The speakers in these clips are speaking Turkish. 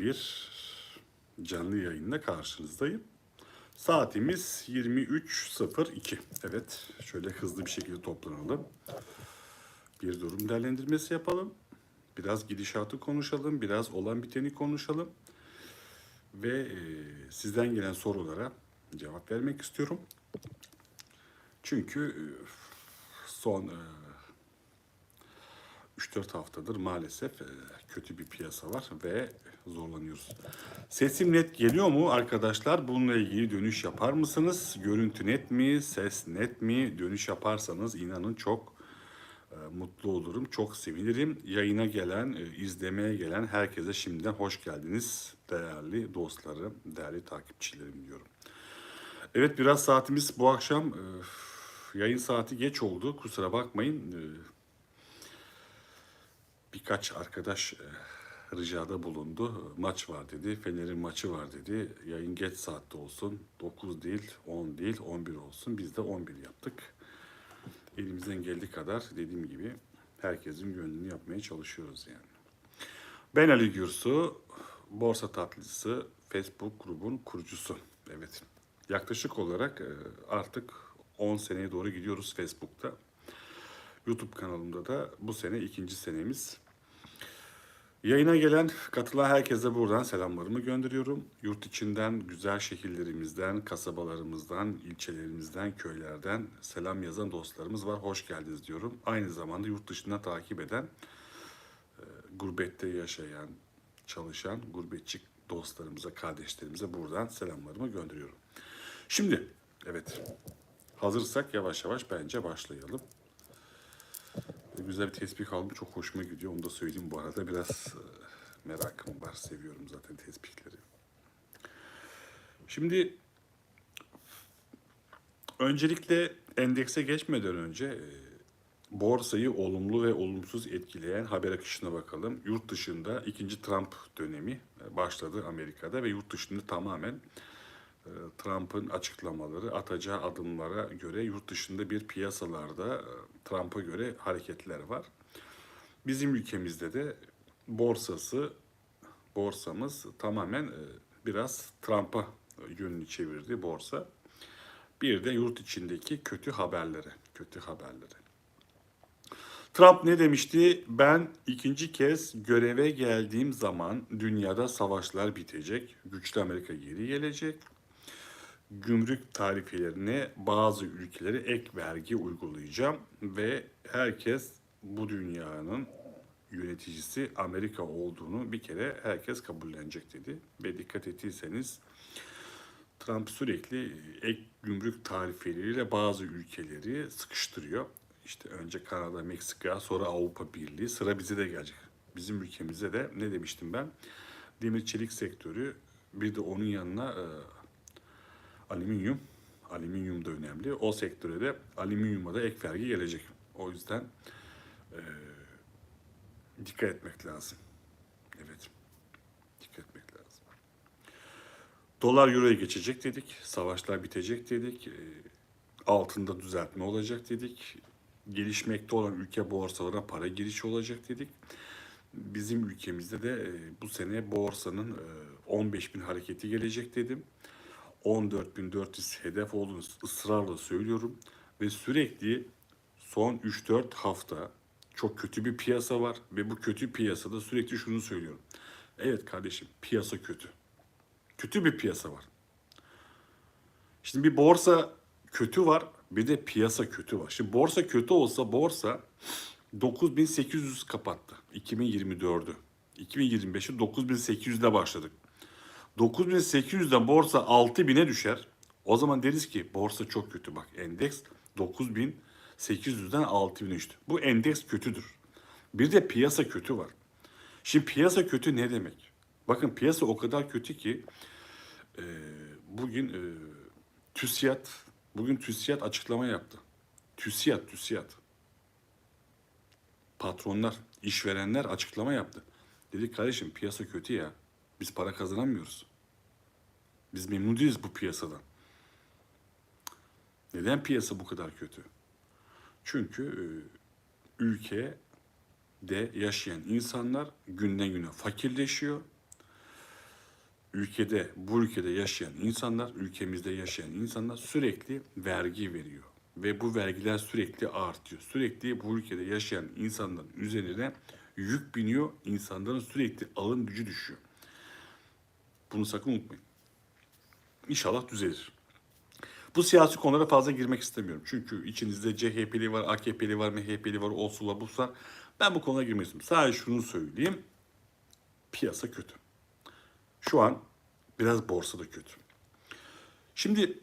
bir canlı yayınla karşınızdayım. Saatimiz 23.02. Evet, şöyle hızlı bir şekilde toplanalım. Bir durum değerlendirmesi yapalım. Biraz gidişatı konuşalım, biraz olan biteni konuşalım. Ve e, sizden gelen sorulara cevap vermek istiyorum. Çünkü e, son e, 3-4 haftadır maalesef e, kötü bir piyasa var ve zorlanıyoruz. Sesim net geliyor mu arkadaşlar? Bununla ilgili dönüş yapar mısınız? Görüntü net mi? Ses net mi? Dönüş yaparsanız inanın çok e, mutlu olurum. Çok sevinirim. Yayına gelen, e, izlemeye gelen herkese şimdiden hoş geldiniz. Değerli dostlarım, değerli takipçilerim diyorum. Evet biraz saatimiz bu akşam yayın saati geç oldu. Kusura bakmayın. Birkaç arkadaş e, ricada bulundu. Maç var dedi. Fener'in maçı var dedi. Yayın geç saatte olsun. 9 değil, 10 değil, 11 olsun. Biz de 11 yaptık. Elimizden geldiği kadar dediğim gibi herkesin gönlünü yapmaya çalışıyoruz yani. Ben Ali Gürsu, Borsa Tatlısı Facebook grubun kurucusu. Evet. Yaklaşık olarak e, artık 10 seneye doğru gidiyoruz Facebook'ta. YouTube kanalımda da bu sene ikinci senemiz. Yayına gelen, katılan herkese buradan selamlarımı gönderiyorum. Yurt içinden, güzel şehirlerimizden, kasabalarımızdan, ilçelerimizden, köylerden selam yazan dostlarımız var. Hoş geldiniz diyorum. Aynı zamanda yurt dışından takip eden, e, gurbette yaşayan, çalışan gurbetçi dostlarımıza, kardeşlerimize buradan selamlarımı gönderiyorum. Şimdi, evet, hazırsak yavaş yavaş bence başlayalım. Güzel bir tespih aldım. Çok hoşuma gidiyor. Onu da söyleyeyim bu arada. Biraz e, merakım var. Seviyorum zaten tespihleri. Şimdi öncelikle endekse geçmeden önce e, borsayı olumlu ve olumsuz etkileyen haber akışına bakalım. Yurt dışında ikinci Trump dönemi e, başladı Amerika'da ve yurt dışında tamamen Trump'ın açıklamaları, atacağı adımlara göre yurt dışında bir piyasalarda e, Trump'a göre hareketler var. Bizim ülkemizde de borsası, borsamız tamamen e, biraz Trump'a yönünü çevirdi borsa. Bir de yurt içindeki kötü haberleri, kötü haberleri. Trump ne demişti? Ben ikinci kez göreve geldiğim zaman dünyada savaşlar bitecek, güçlü Amerika geri gelecek, gümrük tarifelerine bazı ülkelere ek vergi uygulayacağım ve herkes bu dünyanın yöneticisi Amerika olduğunu bir kere herkes kabullenecek dedi. Ve dikkat ettiyseniz Trump sürekli ek gümrük tarifeleriyle bazı ülkeleri sıkıştırıyor. İşte önce Kanada, Meksika, sonra Avrupa Birliği sıra bize de gelecek. Bizim ülkemize de ne demiştim ben? Demir çelik sektörü bir de onun yanına e, alüminyum. Alüminyum da önemli. O sektöre de alüminyuma da ek vergi gelecek. O yüzden e, dikkat etmek lazım. Evet. Dikkat etmek lazım. Dolar euroya geçecek dedik. Savaşlar bitecek dedik. E, altında düzeltme olacak dedik. Gelişmekte olan ülke borsalarına para girişi olacak dedik. Bizim ülkemizde de e, bu sene borsanın e, 15 bin hareketi gelecek dedim. 14.400 hedef olduğunu ısrarla söylüyorum. Ve sürekli son 3-4 hafta çok kötü bir piyasa var. Ve bu kötü piyasada sürekli şunu söylüyorum. Evet kardeşim piyasa kötü. Kötü bir piyasa var. Şimdi bir borsa kötü var bir de piyasa kötü var. Şimdi borsa kötü olsa borsa 9800 kapattı 2024'ü. 2025'i 9800'de başladık. 9800'den borsa 6000'e düşer. O zaman deriz ki borsa çok kötü bak. Endeks 9800'den 6000'e düştü. Bu endeks kötüdür. Bir de piyasa kötü var. Şimdi piyasa kötü ne demek? Bakın piyasa o kadar kötü ki e, bugün e, TÜSİAD bugün TÜSİAD açıklama yaptı. TÜSİAD, TÜSİAD. Patronlar, işverenler açıklama yaptı. Dedi kardeşim piyasa kötü ya. Biz para kazanamıyoruz. Biz memnun değiliz bu piyasadan. Neden piyasa bu kadar kötü? Çünkü e, ülkede yaşayan insanlar günden güne fakirleşiyor. ülkede, bu ülkede yaşayan insanlar, ülkemizde yaşayan insanlar sürekli vergi veriyor. Ve bu vergiler sürekli artıyor. Sürekli bu ülkede yaşayan insanların üzerine yük biniyor. İnsanların sürekli alım gücü düşüyor. Bunu sakın unutmayın. İnşallah düzelir. Bu siyasi konulara fazla girmek istemiyorum. Çünkü içinizde CHP'li var, AKP'li var, MHP'li var, olsula bulsa. Ben bu konuya girmek istemiyorum. Sadece şunu söyleyeyim. Piyasa kötü. Şu an biraz borsa da kötü. Şimdi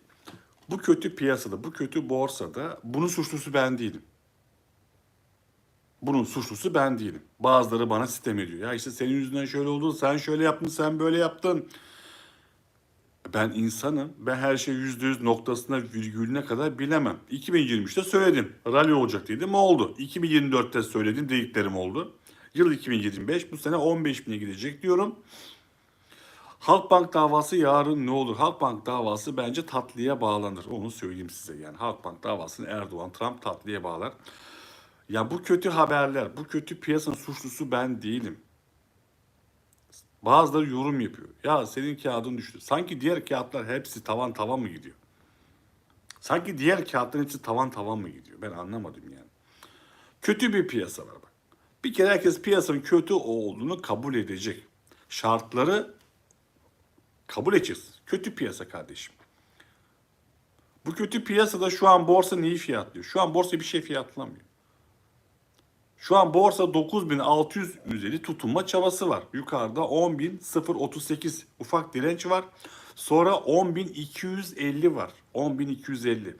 bu kötü piyasada, bu kötü borsada bunun suçlusu ben değilim. Bunun suçlusu ben değilim. Bazıları bana sitem ediyor. Ya işte senin yüzünden şöyle oldu, sen şöyle yaptın, sen böyle yaptın. Ben insanım. Ben her şey yüzde yüz noktasına virgülüne kadar bilemem. 2023'te söyledim. Rally olacak dedim oldu. 2024'te söyledim dediklerim oldu. Yıl 2025 bu sene 15 bine gidecek diyorum. Halkbank davası yarın ne olur? Halkbank davası bence tatlıya bağlanır. Onu söyleyeyim size. Yani Halkbank davasını Erdoğan, Trump tatlıya bağlar. Ya bu kötü haberler, bu kötü piyasanın suçlusu ben değilim. Bazıları yorum yapıyor. Ya senin kağıdın düştü. Sanki diğer kağıtlar hepsi tavan tavan mı gidiyor? Sanki diğer kağıtların hepsi tavan tavan mı gidiyor? Ben anlamadım yani. Kötü bir piyasa var bak. Bir kere herkes piyasanın kötü olduğunu kabul edecek. Şartları kabul edeceğiz. Kötü piyasa kardeşim. Bu kötü piyasada şu an borsa neyi fiyatlıyor? Şu an borsa bir şey fiyatlamıyor. Şu an borsa 9600 üzeri tutunma çabası var. Yukarıda 10.038 ufak direnç var. Sonra 10.250 var. 10.250.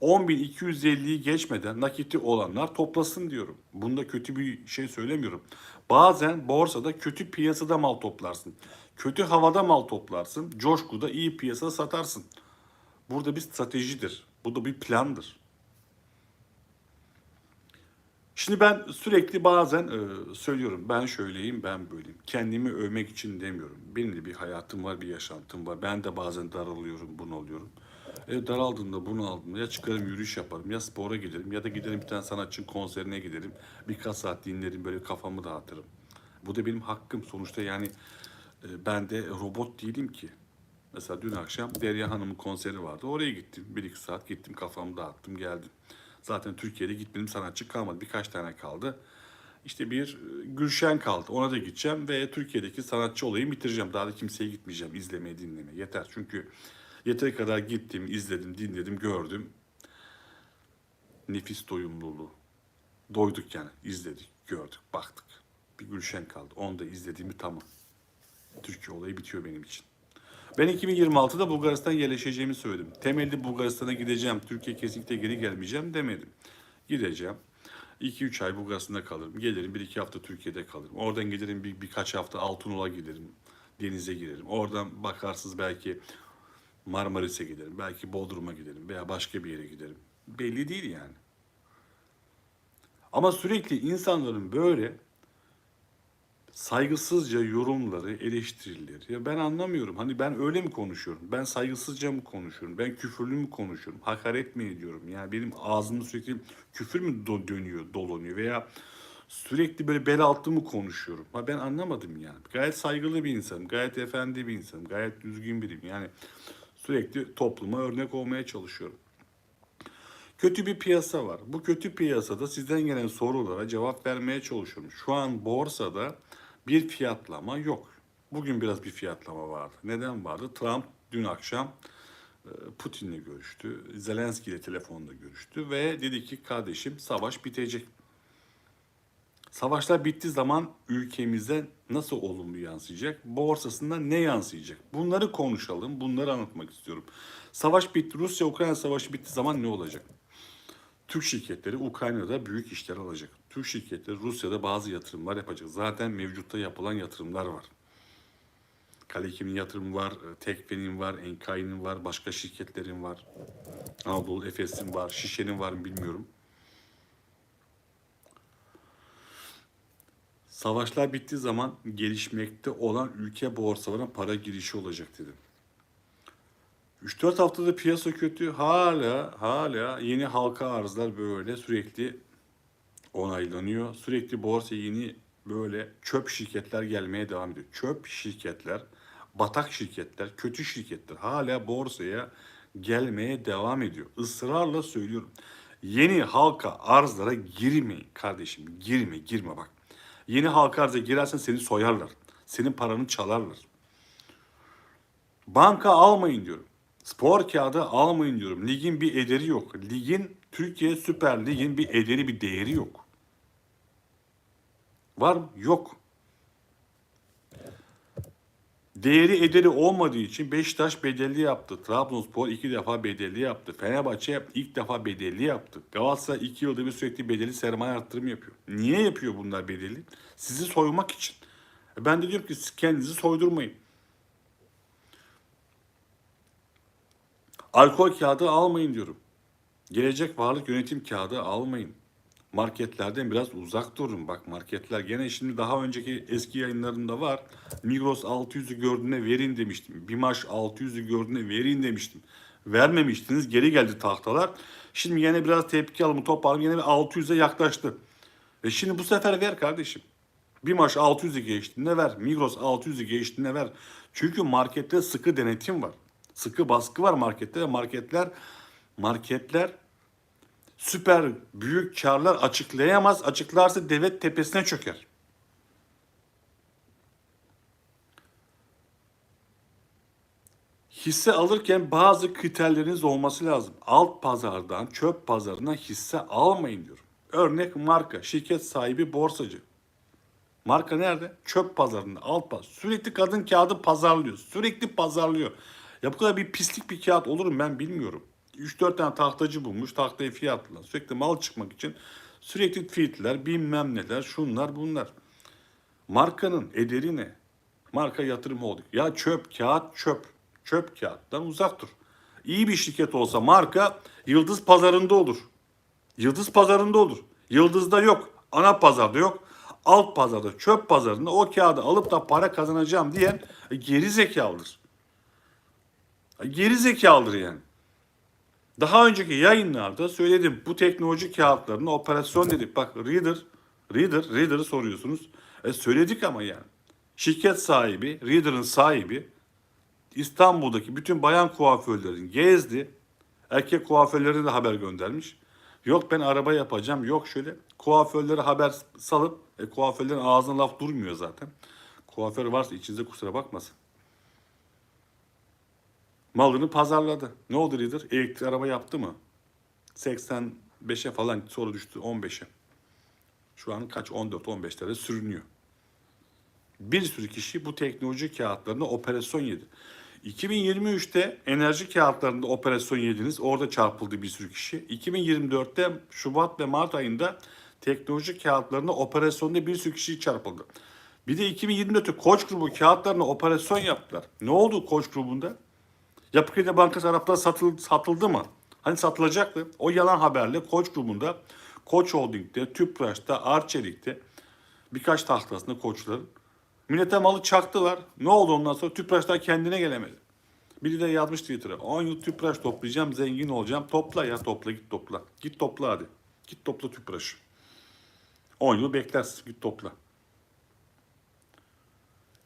10.250'yi geçmeden nakiti olanlar toplasın diyorum. Bunda kötü bir şey söylemiyorum. Bazen borsada kötü piyasada mal toplarsın. Kötü havada mal toplarsın. Coşkuda iyi piyasada satarsın. Burada bir stratejidir. Bu da bir plandır. Şimdi ben sürekli bazen e, söylüyorum ben şöyleyim ben böyleyim. Kendimi övmek için demiyorum. Benim de bir hayatım var bir yaşantım var. Ben de bazen daralıyorum bunalıyordum. E, daraldığımda bunaldığımda ya çıkarım yürüyüş yaparım ya spora giderim ya da giderim bir tane sanatçının konserine giderim. Birkaç saat dinlerim böyle kafamı dağıtırım. Bu da benim hakkım sonuçta yani e, ben de robot değilim ki. Mesela dün akşam Derya Hanım'ın konseri vardı. Oraya gittim. Bir iki saat gittim kafamı dağıttım geldim. Zaten Türkiye'de gitmedim sanatçı kalmadı. Birkaç tane kaldı. İşte bir e, Gülşen kaldı. Ona da gideceğim ve Türkiye'deki sanatçı olayı bitireceğim. Daha da kimseye gitmeyeceğim izlemeye, dinlemeye. Yeter. Çünkü yeteri kadar gittim, izledim, dinledim, gördüm. Nefis doyumluluğu. Doyduk yani. izledik, gördük, baktık. Bir Gülşen kaldı. Onu da izlediğimi tamam. Türkiye olayı bitiyor benim için. Ben 2026'da Bulgaristan yerleşeceğimi söyledim. Temelli Bulgaristan'a gideceğim. Türkiye kesinlikle geri gelmeyeceğim demedim. Gideceğim. 2-3 ay Bulgaristan'da kalırım. Gelirim 1-2 hafta Türkiye'de kalırım. Oradan giderim bir, birkaç hafta Altınol'a giderim. Denize girerim. Oradan bakarsınız belki Marmaris'e giderim. Belki Bodrum'a giderim veya başka bir yere giderim. Belli değil yani. Ama sürekli insanların böyle saygısızca yorumları, eleştirileri. Ben anlamıyorum. Hani ben öyle mi konuşuyorum? Ben saygısızca mı konuşuyorum? Ben küfürlü mü konuşuyorum? Hakaret mi ediyorum? Yani benim ağzımda sürekli küfür mü dönüyor, dolanıyor veya sürekli böyle bel altı mı konuşuyorum? Ha ben anlamadım yani. Gayet saygılı bir insanım, gayet efendi bir insanım, gayet düzgün biriyim. Yani sürekli topluma örnek olmaya çalışıyorum. Kötü bir piyasa var. Bu kötü piyasada sizden gelen sorulara cevap vermeye çalışıyorum. Şu an borsada bir fiyatlama yok. Bugün biraz bir fiyatlama vardı. Neden vardı? Trump dün akşam e, Putin'le görüştü. Zelenski ile telefonda görüştü ve dedi ki kardeşim savaş bitecek. Savaşlar bittiği zaman ülkemize nasıl olumlu yansıyacak? Borsasında ne yansıyacak? Bunları konuşalım, bunları anlatmak istiyorum. Savaş bitti, Rusya-Ukrayna savaşı bittiği zaman ne olacak? Türk şirketleri Ukrayna'da büyük işler alacak. Türk şirketleri Rusya'da bazı yatırımlar yapacak. Zaten mevcutta yapılan yatırımlar var. Kalekim'in yatırımı var, Tekfen'in var, Enkai'nin var, başka şirketlerin var. Anadolu Efes'in var, Şişe'nin var mı bilmiyorum. Savaşlar bittiği zaman gelişmekte olan ülke borsalarına para girişi olacak dedim. 3-4 haftada piyasa kötü. Hala hala yeni halka arzlar böyle sürekli onaylanıyor. Sürekli borsa yeni böyle çöp şirketler gelmeye devam ediyor. Çöp şirketler batak şirketler, kötü şirketler hala borsaya gelmeye devam ediyor. Israrla söylüyorum. Yeni halka arzlara girmeyin kardeşim. Girme, girme bak. Yeni halka arza girersen seni soyarlar. Senin paranı çalarlar. Banka almayın diyorum. Spor kağıdı almayın diyorum. Ligin bir ederi yok. Ligin Türkiye Süper Lig'in bir ederi bir değeri yok. Var mı? Yok. Değeri ederi olmadığı için Beşiktaş bedelli yaptı. Trabzonspor iki defa bedelli yaptı. Fenerbahçe ilk defa bedelli yaptı. Galatasaray iki yılda bir sürekli bedeli sermaye arttırım yapıyor. Niye yapıyor bunlar bedeli? Sizi soymak için. E Ben de diyorum ki kendinizi soydurmayın. Alkol kağıdı almayın diyorum. Gelecek varlık yönetim kağıdı almayın. Marketlerden biraz uzak durun. Bak marketler gene şimdi daha önceki eski yayınlarında var. Migros 600'ü gördüğüne verin demiştim. Bimaş 600'ü gördüğüne verin demiştim. Vermemiştiniz. Geri geldi tahtalar. Şimdi yine biraz tepki alımı toparlayıp yine bir 600'e yaklaştı. Ve şimdi bu sefer ver kardeşim. Bimaş 600'ü geçtiğinde ver. Migros 600'ü geçtiğinde ver. Çünkü markette sıkı denetim var. Sıkı baskı var markette marketler marketler süper büyük karlar açıklayamaz. Açıklarsa devlet tepesine çöker. Hisse alırken bazı kriterleriniz olması lazım. Alt pazardan çöp pazarına hisse almayın diyorum. Örnek marka, şirket sahibi borsacı. Marka nerede? Çöp pazarında, alt pazar. Sürekli kadın kağıdı pazarlıyor. Sürekli pazarlıyor. Ya bu kadar bir pislik bir kağıt olur mu ben bilmiyorum. 3-4 tane tahtacı bulmuş, tahtayı fiyatlar. Sürekli mal çıkmak için sürekli fiyatlar, bilmem neler, şunlar bunlar. Markanın ederi ne? Marka yatırım oldu. Ya çöp, kağıt çöp. Çöp kağıttan uzak dur. İyi bir şirket olsa marka yıldız pazarında olur. Yıldız pazarında olur. Yıldızda yok. Ana pazarda yok. Alt pazarda, çöp pazarında o kağıdı alıp da para kazanacağım diyen geri zekalıdır. Geri zekalıdır yani. Daha önceki yayınlarda söyledim. Bu teknoloji kağıtlarını operasyon dedik. Bak Reader, Reader, Reader'ı soruyorsunuz. E söyledik ama yani. Şirket sahibi, Reader'ın sahibi İstanbul'daki bütün bayan kuaförlerini gezdi. Erkek kuaförlerine de haber göndermiş. Yok ben araba yapacağım. Yok şöyle kuaförlere haber salıp e, kuaförlerin ağzına laf durmuyor zaten. Kuaför varsa içinizde kusura bakmasın. Malını pazarladı. Ne oldu Reader? Elektrikli araba yaptı mı? 85'e falan sonra düştü 15'e. Şu an kaç? 14-15'lere sürünüyor. Bir sürü kişi bu teknoloji kağıtlarında operasyon yedi. 2023'te enerji kağıtlarında operasyon yediniz. Orada çarpıldı bir sürü kişi. 2024'te Şubat ve Mart ayında teknoloji kağıtlarında operasyonda bir sürü kişi çarpıldı. Bir de 2024'te Koç grubu kağıtlarına operasyon yaptılar. Ne oldu Koç grubunda? Yapı Kredi Bankası tarafından satıldı, satıldı mı? Hani satılacaktı. O yalan haberle Koç grubunda, Koç Holding'de, Tüpraş'ta, Arçelik'te birkaç tahtasında koçların Millete malı çaktılar. Ne oldu ondan sonra? Tüpraşlar kendine gelemedi. Biri de yazmış Twitter'a. 10 yıl tüpraş toplayacağım, zengin olacağım. Topla ya topla git topla. Git topla hadi. Git topla tüpraşı. 10 yıl beklersin git topla.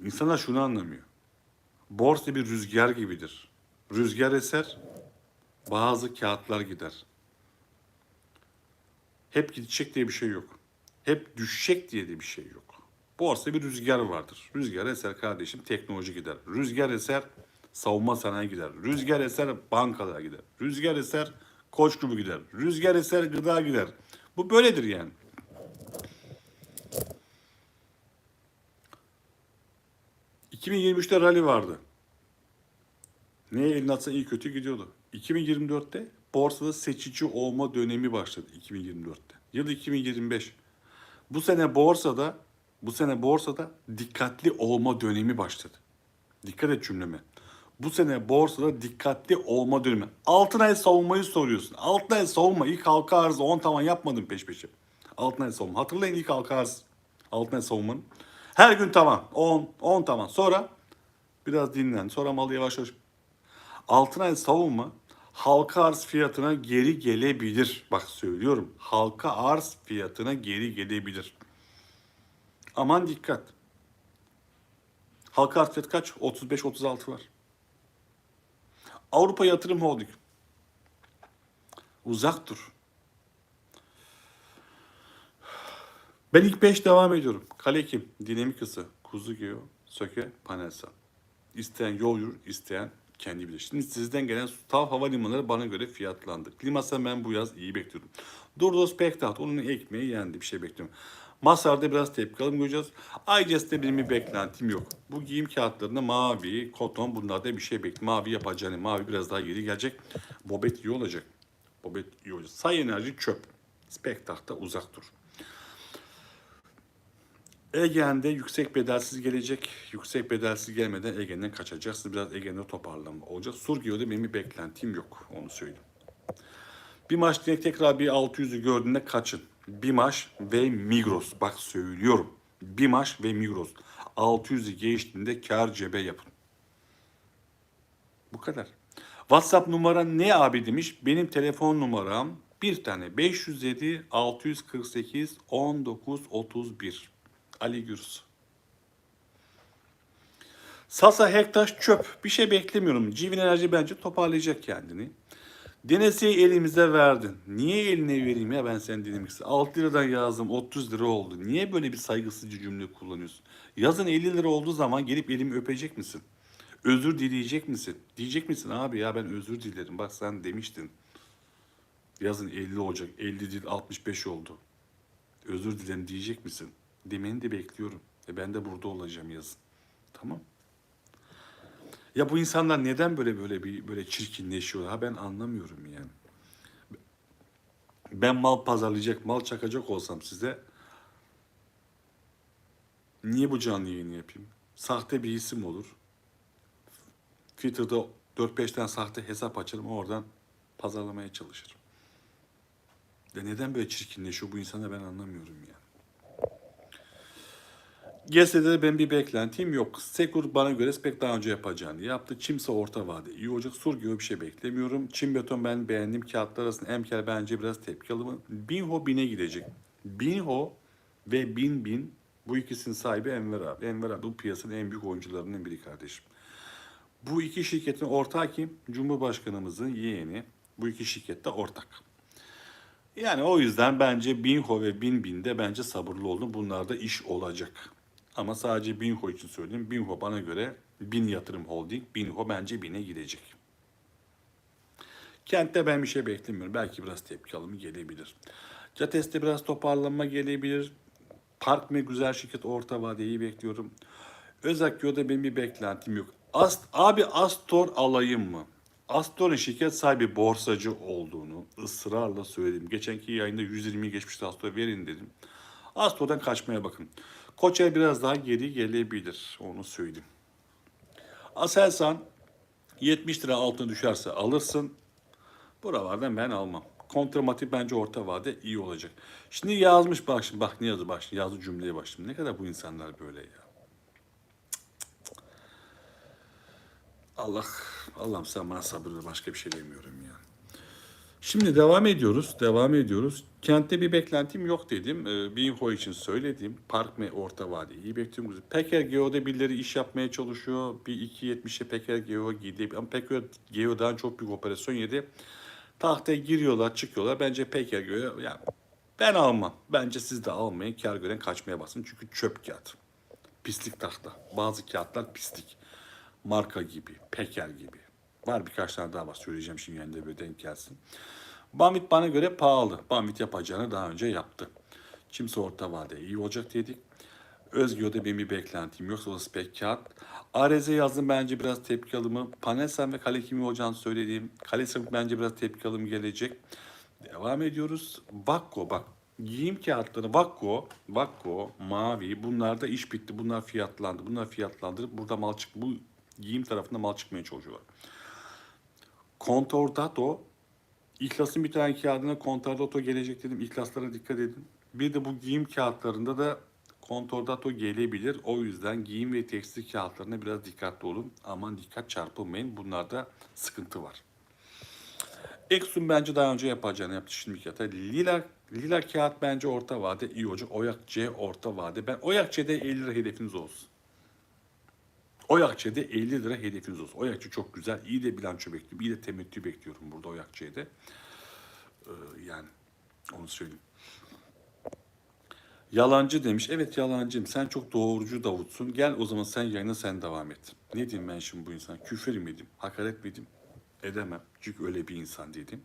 İnsanlar şunu anlamıyor. Borsa bir rüzgar gibidir. Rüzgar eser, bazı kağıtlar gider. Hep gidecek diye bir şey yok. Hep düşecek diye de bir şey yok. Borsa bir rüzgar vardır. Rüzgar eser kardeşim teknoloji gider. Rüzgar eser savunma sanayi gider. Rüzgar eser bankalar gider. Rüzgar eser koç grubu gider. Rüzgar eser gıda gider. Bu böyledir yani. ...2023'te rally vardı. Neye elini atsa iyi kötü gidiyordu. 2024'te borsada seçici olma dönemi başladı 2024'te. Yıl 2025. Bu sene borsada bu sene borsada dikkatli olma dönemi başladı. Dikkat et cümleme. Bu sene borsada dikkatli olma dönemi. Altın ay savunmayı soruyorsun. Altın ay savunma ilk halka arzı 10 tavan yapmadım peş peşe. Altın ay savunma. Hatırlayın ilk halka arz. Altın ay savunmanın. Her gün tavan. 10, 10 tavan. Sonra biraz dinlen. Sonra malı yavaş yavaş. Altın ay savunma halka arz fiyatına geri gelebilir. Bak söylüyorum. Halka arz fiyatına geri gelebilir. Aman dikkat. Halka arz fiyatı kaç? 35-36 var. Avrupa Yatırım Holding. Uzak dur. Ben ilk 5 devam ediyorum. Kale kim? Dinamik ısı, kuzu geo, söke, panelsa. İsteyen yol yürür, isteyen kendi bilir. Şimdi sizden gelen TAV havalimanları bana göre fiyatlandı. Klimas'a ben bu yaz iyi bekliyorum. Durdos Pektat, onun ekmeği yendi bir şey bekliyorum. Masar'da biraz tepki alım göreceğiz. IGES'te benim bir beklentim yok. Bu giyim kağıtlarında mavi, koton bunlarda bir şey bekliyorum. Mavi yapacağını, mavi biraz daha geri gelecek. Bobet iyi olacak. Bobet iyi olacak. Say enerji çöp. Spektak'ta uzak dur. Ege'nde yüksek bedelsiz gelecek. Yüksek bedelsiz gelmeden Ege'den kaçacaksınız. Biraz Ege'de toparlanma olacak. Surgiyo'da benim bir beklentim yok. Onu söyleyeyim. Bir maç direkt tekrar bir 600'ü gördüğünde kaçın. Bir maç ve Migros. Bak söylüyorum. Bir maç ve Migros. 600'ü geçtiğinde kar cebe yapın. Bu kadar. WhatsApp numaran ne abi demiş. Benim telefon numaram bir tane 507 648 19 31. Ali Gürs. Sasa Hektaş çöp. Bir şey beklemiyorum. Civin Enerji bence toparlayacak kendini. Deneseyi elimize verdin. Niye eline vereyim ya ben sen dinamiksin. 6 liradan yazdım 30 lira oldu. Niye böyle bir saygısızca cümle kullanıyorsun? Yazın 50 lira olduğu zaman gelip elimi öpecek misin? Özür dileyecek misin? Diyecek misin abi ya ben özür dilerim. Bak sen demiştin. Yazın 50 olacak. 50 değil 65 oldu. Özür dilerim diyecek misin? Demeni de bekliyorum. E ben de burada olacağım yazın. Tamam. Ya bu insanlar neden böyle böyle bir böyle çirkinleşiyor? Ha ben anlamıyorum yani. Ben mal pazarlayacak, mal çakacak olsam size niye bu canlı yayını yapayım? Sahte bir isim olur. Twitter'da 4-5 tane sahte hesap açarım oradan pazarlamaya çalışırım. Ya neden böyle çirkinleşiyor bu insanlar ben anlamıyorum yani. GS'de de ben bir beklentim yok. Sekur bana göre spek daha önce yapacağını yaptı. Çimse orta vade iyi olacak. Sur gibi bir şey beklemiyorum. Çim beton ben beğendim. Kağıtlar arasında Emkel bence biraz tepki alımı. Binho bine gidecek. Binho ve Bin Bin bu ikisinin sahibi Enver abi. Enver abi bu piyasanın en büyük oyuncularından biri kardeşim. Bu iki şirketin ortağı kim? Cumhurbaşkanımızın yeğeni. Bu iki şirket de ortak. Yani o yüzden bence Binho ve Bin Bin'de bence sabırlı olun. Bunlarda iş olacak. Ama sadece Binho için söyleyeyim. Binho bana göre Bin Yatırım Holding. Binho bence Bin'e gidecek. Kentte ben bir şey beklemiyorum. Belki biraz tepki alımı gelebilir. Cates'te biraz toparlanma gelebilir. Park mı güzel şirket orta vadeyi bekliyorum. Özakyo'da benim bir beklentim yok. Ast, abi Astor alayım mı? Astor'un şirket sahibi borsacı olduğunu ısrarla söyledim. Geçenki yayında 120'yi geçmişti Astor verin dedim. Astor'dan kaçmaya bakın. Koçer biraz daha geri gelebilir. Onu söyleyeyim. Aselsan 70 lira altına düşerse alırsın. Buralardan ben almam. Kontramatik bence orta vade iyi olacak. Şimdi yazmış bak bak ne yazdı bak yazdı cümleye bak. Ne kadar bu insanlar böyle ya. Allah Allah'ım sen bana sabır başka bir şey demiyorum ya. Şimdi devam ediyoruz, devam ediyoruz. Kentte bir beklentim yok dedim. Ee, Binho için söyledim. Park ve orta vade iyi bekliyorum. Peker Geo'da birileri iş yapmaya çalışıyor. Bir 2.70'e Peker Geo gidiyor. Ama Peker Geo'dan çok büyük operasyon yedi. Tahtaya giriyorlar, çıkıyorlar. Bence Peker Geo, yani ben almam. Bence siz de almayın. Kar gören kaçmaya basın. Çünkü çöp kağıt. Pislik tahta. Bazı kağıtlar pislik. Marka gibi, Peker gibi. Var birkaç tane daha var söyleyeceğim şimdi yanında böyle denk gelsin. Bamit bana göre pahalı. Bamit yapacağını daha önce yaptı. Kimse orta vade iyi olacak dedik. Özgür'de benim bir beklentim yok. O spek kağıt. ARZ yazdım bence biraz tepki alımı. Panelsen ve kale kimi olacağını söylediğim. Kalesem bence biraz tepki alımı gelecek. Devam ediyoruz. Vakko bak. Giyim kağıtları Vakko, Vakko, Mavi bunlarda iş bitti. Bunlar fiyatlandı. Bunlar fiyatlandırıp burada mal çık bu giyim tarafında mal çıkmaya çalışıyorlar. Contordato İhlas'ın bir tane kağıdına Contordato gelecek dedim. İhlaslara dikkat edin. Bir de bu giyim kağıtlarında da Contordato gelebilir. O yüzden giyim ve tekstil kağıtlarına biraz dikkatli olun. Aman dikkat çarpılmayın. Bunlarda sıkıntı var. Exxon bence daha önce yapacağını yaptı şimdi yata. Lila, lila kağıt bence orta vade iyi olacak. Oyak C orta vade. Ben Oyak C'de 50 lira hedefiniz olsun. Oyakçı'da 50 lira hedefiniz olsun. Oyakçı çok güzel. iyi de bilanço bekliyorum. iyi de temettü bekliyorum burada Oyakçı'da. Ee, yani onu söyleyeyim. Yalancı demiş. Evet yalancıyım. Sen çok doğrucu Davut'sun. Gel o zaman sen yayına sen devam et. Ne diyeyim ben şimdi bu insan? Küfür mi edeyim? Hakaret mi edeyim? Edemem. Çünkü öyle bir insan dedim.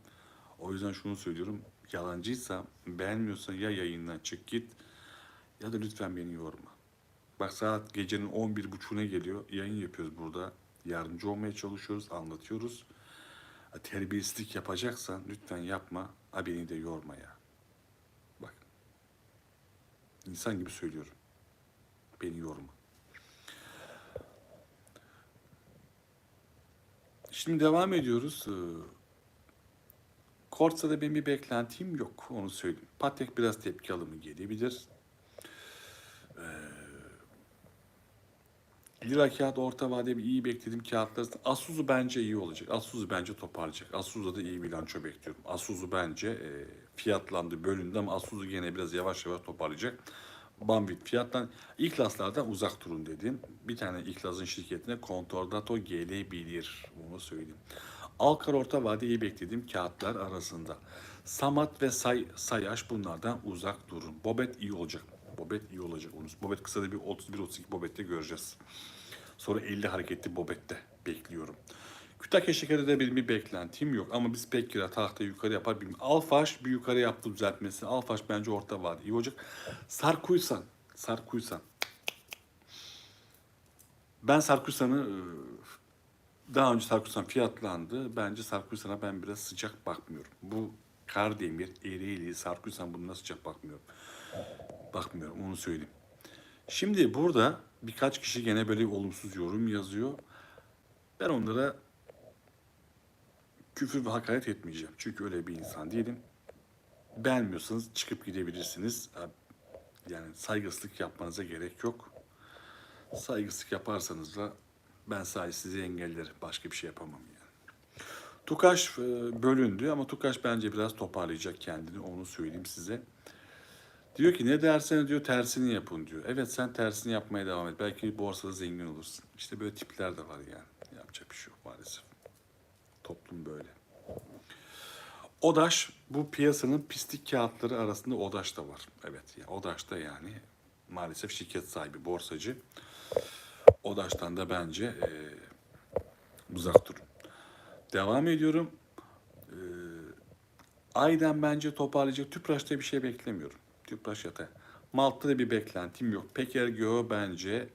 O yüzden şunu söylüyorum. Yalancıysa beğenmiyorsan ya yayından çık git ya da lütfen beni yorma. Bak saat gecenin 11.30'una geliyor. Yayın yapıyoruz burada. Yardımcı olmaya çalışıyoruz, anlatıyoruz. Terbiyesizlik yapacaksan lütfen yapma. Ha beni de yorma ya. Bak. İnsan gibi söylüyorum. Beni yorma. Şimdi devam ediyoruz. Ee, Korsa'da benim bir beklentim yok. Onu söyleyeyim. Patek biraz tepki alımı gelebilir. Lira kağıt orta vade bir iyi bekledim kağıtlar. Asuzu bence iyi olacak. Asuzu bence toparlayacak. Asuzu'da da iyi bilanço bekliyorum. Asuzu bence e, fiyatlandı, bölündü ama Asuzu gene biraz yavaş yavaş toparlayacak. Bambit fiyattan İhlaslardan uzak durun dedim. Bir tane İhlas'ın şirketine Contordato gelebilir. Bunu söyleyeyim. Alkar orta vade iyi bekledim kağıtlar arasında. Samat ve Say, Sayaş bunlardan uzak durun. Bobet iyi olacak. Bobet iyi olacak. Onu. Bobet kısa da bir 31-32 Bobet'te göreceğiz. Sonra 50 hareketli Bobet'te bekliyorum. Kütahya şekeri de benim bir beklentim yok. Ama biz pek kira tahta yukarı yapar bilmiyorum. Alfaş bir yukarı yaptı düzeltmesi. Alfaş bence orta var. iyi olacak. Sarkuysan. Sarkuysan. Ben Sarkuysan'ı e, daha önce Sarkuysan fiyatlandı. Bence Sarkuysan'a ben biraz sıcak bakmıyorum. Bu Kardemir, Ereğli, Sarkuysan bununla sıcak bakmıyorum. Bakmıyorum onu söyleyeyim. Şimdi burada birkaç kişi gene böyle olumsuz yorum yazıyor. Ben onlara küfür ve hakaret etmeyeceğim. Çünkü öyle bir insan değilim. Beğenmiyorsanız çıkıp gidebilirsiniz. Yani saygısızlık yapmanıza gerek yok. Saygısızlık yaparsanız da ben sadece sizi engellerim. Başka bir şey yapamam yani. Tukaş e, bölündü ama Tukaş bence biraz toparlayacak kendini. Onu söyleyeyim size. Diyor ki ne derseniz diyor tersini yapın diyor. Evet sen tersini yapmaya devam et. Belki borsada zengin olursun. İşte böyle tipler de var yani. Yapacak bir şey yok maalesef. Toplum böyle. Odaş bu piyasanın pislik kağıtları arasında Odaş da var. Evet ya Odaş da yani maalesef şirket sahibi borsacı. Odaş'tan da bence e, uzak durun. Devam ediyorum. E, Ayden bence toparlayacak. Tüpraş'ta bir şey beklemiyorum. Tüpraş yatağı. Malt'ta da bir beklentim yok. Peker Göğe bence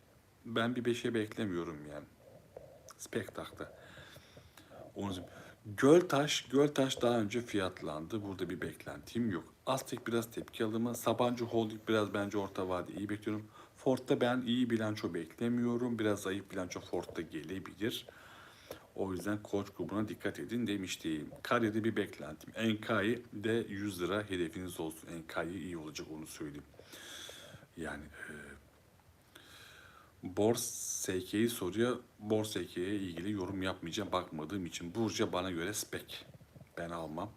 ben bir beşe beklemiyorum yani. Spektak'ta. Onu Göltaş, Göltaş daha önce fiyatlandı. Burada bir beklentim yok. Aztek biraz tepki alımı. Sabancı Holding biraz bence orta vade iyi bekliyorum. Ford'da ben iyi bilanço beklemiyorum. Biraz zayıf bilanço Ford'da gelebilir. O yüzden koç grubuna dikkat edin demiştim. Karya'da bir beklentim. Enkai de 100 lira hedefiniz olsun. Enkai iyi olacak onu söyleyeyim. Yani e, Bors SK'yi soruyor. Bors SK'ye ilgili yorum yapmayacağım bakmadığım için. Burca bana göre spek. Ben almam.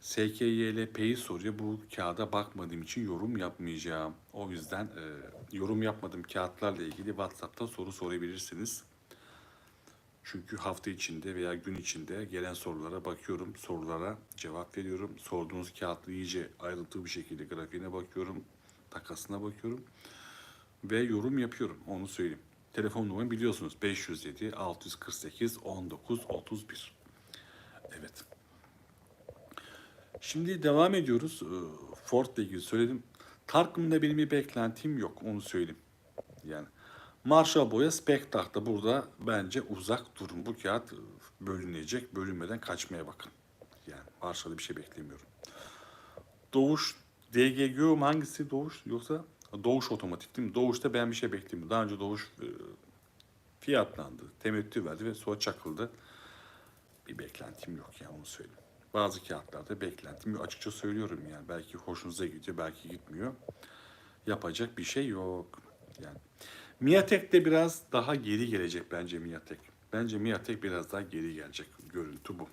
SKYLP'yi soruyor. Bu kağıda bakmadığım için yorum yapmayacağım. O yüzden e, yorum yapmadığım kağıtlarla ilgili WhatsApp'ta soru sorabilirsiniz. Çünkü hafta içinde veya gün içinde gelen sorulara bakıyorum. Sorulara cevap veriyorum. Sorduğunuz kağıtlı iyice ayrıntılı bir şekilde grafiğine bakıyorum. Takasına bakıyorum. Ve yorum yapıyorum. Onu söyleyeyim. Telefon numaramı biliyorsunuz. 507 648 19 31. Evet. Şimdi devam ediyoruz. Ee, Ford'la ilgili söyledim. Tarkım'da benim bir beklentim yok. Onu söyleyeyim. Yani Marshall Boya Spectac'ta burada bence uzak durun. Bu kağıt bölünecek. Bölünmeden kaçmaya bakın. Yani Marshall'da bir şey beklemiyorum. Doğuş DGGO hangisi Doğuş yoksa Doğuş otomatik değil mi? Doğuş'ta ben bir şey beklemiyorum. Daha önce Doğuş e, fiyatlandı. Temettü verdi ve sonra çakıldı. Bir beklentim yok yani onu söyleyeyim. Bazı kağıtlarda beklentim yok. Açıkça söylüyorum yani. Belki hoşunuza gidiyor, belki gitmiyor. Yapacak bir şey yok. Yani Miatek de biraz daha geri gelecek bence Miatek. Bence Miatek biraz daha geri gelecek. Görüntü bu.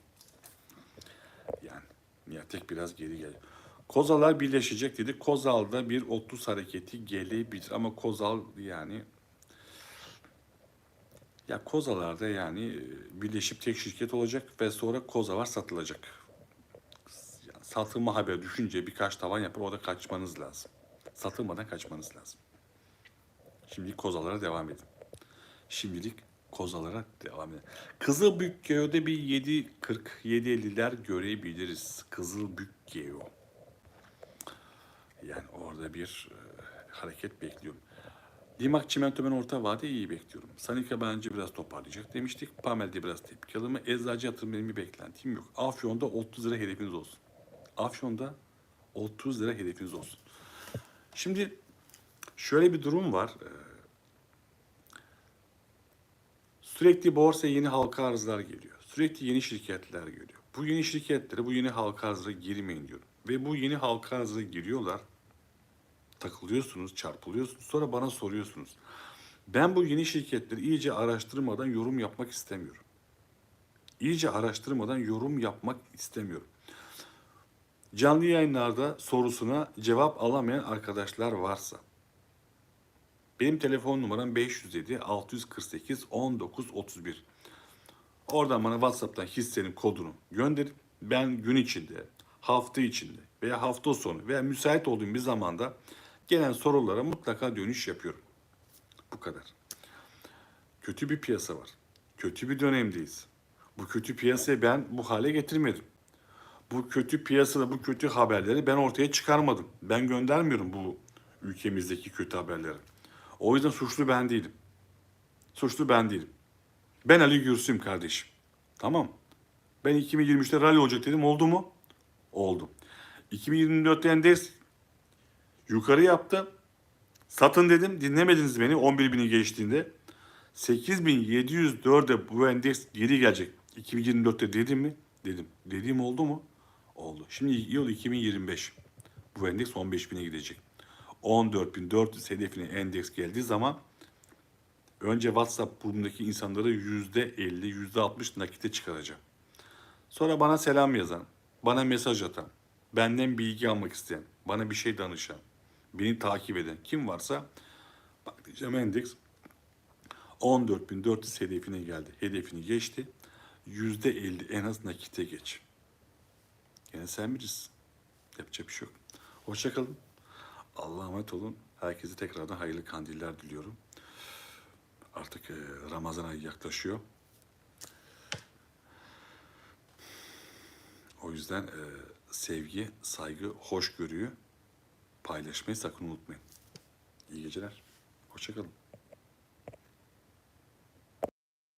Yani Miatek biraz geri gelecek. Kozalar birleşecek dedi. Kozal'da bir 30 hareketi gelebilir ama Kozal yani Ya kozalarda yani e, birleşip tek şirket olacak ve sonra kozalar satılacak. Satılma haberi düşünce birkaç tavan yapıp orada kaçmanız lazım. Satılmadan kaçmanız lazım. Şimdilik kozalara devam edin. Şimdilik kozalara devam edin. Kızılbükgeo'da bir 7.40, 7.50'ler görebiliriz. Kızılbükgeo. Yani orada bir e, hareket bekliyorum. Limak Çimento ben orta vade iyi bekliyorum. Sanika bence biraz toparlayacak demiştik. Pamel'de biraz tepki alır mı? Eczacı yatırım benim bir beklentim yok. Afyon'da 30 lira hedefiniz olsun. Afyon'da 30 lira hedefiniz olsun. Şimdi şöyle bir durum var. Sürekli borsaya yeni halka arzlar geliyor. Sürekli yeni şirketler geliyor. Bu yeni şirketlere, bu yeni halka arzlara girmeyin diyorum. Ve bu yeni halka arzlara giriyorlar. Takılıyorsunuz, çarpılıyorsunuz. Sonra bana soruyorsunuz. Ben bu yeni şirketleri iyice araştırmadan yorum yapmak istemiyorum. İyice araştırmadan yorum yapmak istemiyorum. Canlı yayınlarda sorusuna cevap alamayan arkadaşlar varsa benim telefon numaram 507 648 19 31. Oradan bana WhatsApp'tan hissenin kodunu gönderin. Ben gün içinde, hafta içinde veya hafta sonu veya müsait olduğum bir zamanda gelen sorulara mutlaka dönüş yapıyorum. Bu kadar. Kötü bir piyasa var. Kötü bir dönemdeyiz. Bu kötü piyasayı ben bu hale getirmedim. Bu kötü piyasada bu kötü haberleri ben ortaya çıkarmadım. Ben göndermiyorum bu ülkemizdeki kötü haberleri. O yüzden suçlu ben değilim. Suçlu ben değilim. Ben Ali Gürsü'yüm kardeşim. Tamam. Ben 2023'te rally olacak dedim. Oldu mu? Oldu. 2024'te endeks yukarı yaptı. Satın dedim. Dinlemediniz beni 11 bini geçtiğinde. 8704'e bu endeks geri gelecek. 2024'te dedim mi? Dedim. Dediğim oldu mu? Oldu. Şimdi yıl 2025. Bu endeks 15 bine gidecek. 14.400 hedefine endeks geldiği zaman önce WhatsApp grubundaki insanları %50, %60 nakite çıkaracağım. Sonra bana selam yazan, bana mesaj atan, benden bilgi almak isteyen, bana bir şey danışan, beni takip eden kim varsa bak diyeceğim endeks 14.400 hedefine geldi. Hedefini geçti. %50 en az nakite geç. Yine sen bilirsin. Yapacak bir şey yok. Hoşçakalın. Allah'a emanet olun. Herkese tekrardan hayırlı kandiller diliyorum. Artık e, Ramazan ayı yaklaşıyor. O yüzden e, sevgi, saygı, hoşgörüyü paylaşmayı sakın unutmayın. İyi geceler. Hoşçakalın.